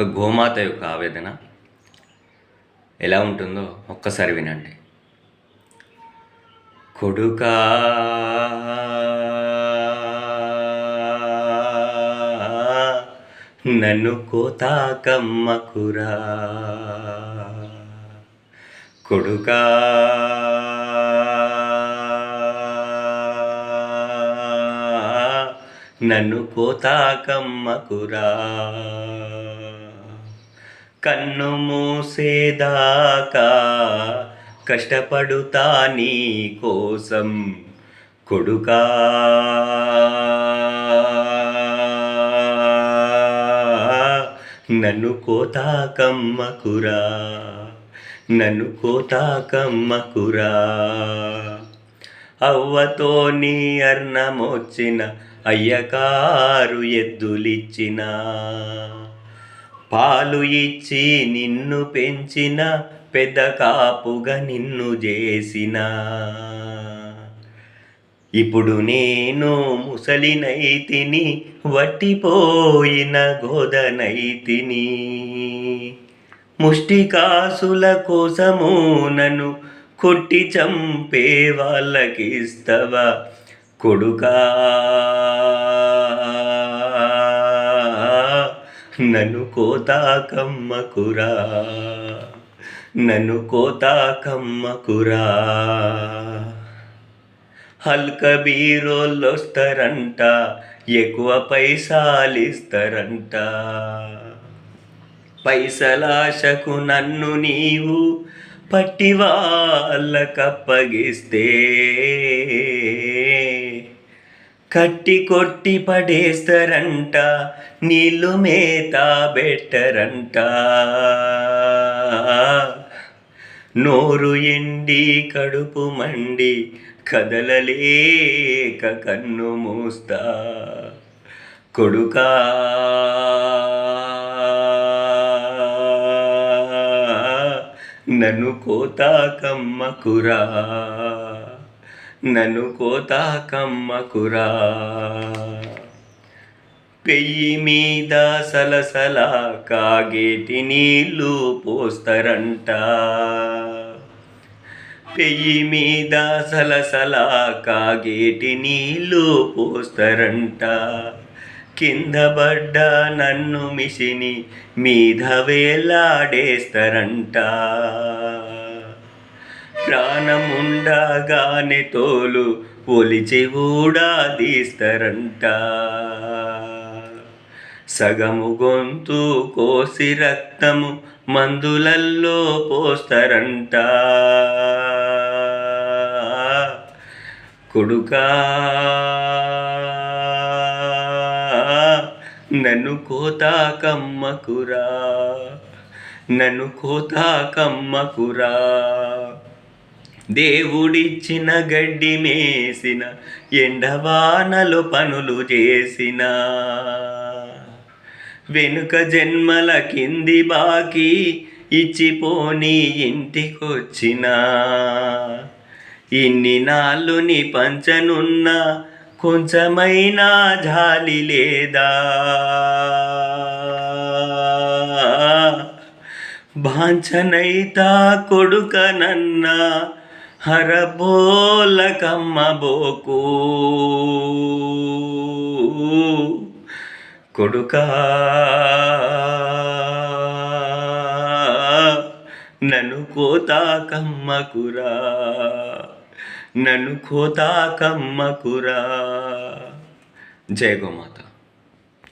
ఒక గోమాత యొక్క ఆవేదన ఎలా ఉంటుందో ఒక్కసారి వినండి. కొడుకా నన్ను కోతాకమ్మకురా కొడుకా నన్ను కోతాకమ్మకురా కన్ను మూసేదాకా కష్టపడుతా నీ కోసం కొడుకా. నన్ను కోతాకమ్మకురా నన్ను కోతాకమ్మకురా అవ్వతో నీ అర్ణమొచ్చిన అయ్యకారు ఎద్దులిచ్చిన. పాలు ఇచ్చి నిన్ను పెంచిన పెద్ద కాపుగా నిన్ను చేసిన. ఇప్పుడు నేను ముసలినైతిని వట్టిపోయిన గోదనైతిని. ముష్టికాసుల కోసము నన్ను కొట్టి చంపే వాళ్ళకిస్తవా కొడుకా? నన్ను కోతాకమ్మకురా నన్ను కోతాకమ్మకురా హల్క బీరోళ్ళు వస్తారంట ఎక్కువ పైసాలిస్తారంట. పైసలాశకు నన్ను నీవు పట్టి వాళ్ళకప్పగిస్తే కట్టి కొట్టి పడేస్తారంట నీళ్ళు మేత బెట్టరంట. నోరు ఎండి కడుపు మండి కదలలేక కన్ను మూస్తా. కొడుకా నన్ను కోతాకమ్మకురా. నన్ను కోతాకమ్మకురా పెయ్యి మీద సలసల కాగేటి నీళ్ళు పోస్తారంట. పెయ్యి మీద సలసల కాగేటి నీళ్ళు పోస్తారంట. కింద పడ్డ నన్ను మిషిని మీద వేలాడేస్తారంట. ప్రాణముండగానే తోలు ఒలిచి ఊడాదీస్తారంట. సగము గొంతు కోసి రక్తము మందులల్లో పోస్తారంట. కొడుకా నన్ను కోతాకమ్మకురా నన్ను కోతాకమ్మకురా. దేవుడిచ్చిన గడ్డి మేసిన ఎండవానలు పనులు చేసిన. వెనుక జన్మల కింది బాకీ ఇచ్చిపోని ఇంటికొచ్చిన. ఇన్ని నాళ్ళుని పంచనున్న కొంచెమైనా జాలి లేదా? బాంచనైతా కొడుకనన్నా హరబోలకమ్మ బోకు. కొడుకా నన్ను కోతాకమ్మకురా నన్ను కోతాకమ్మకురా జయ గోమాత.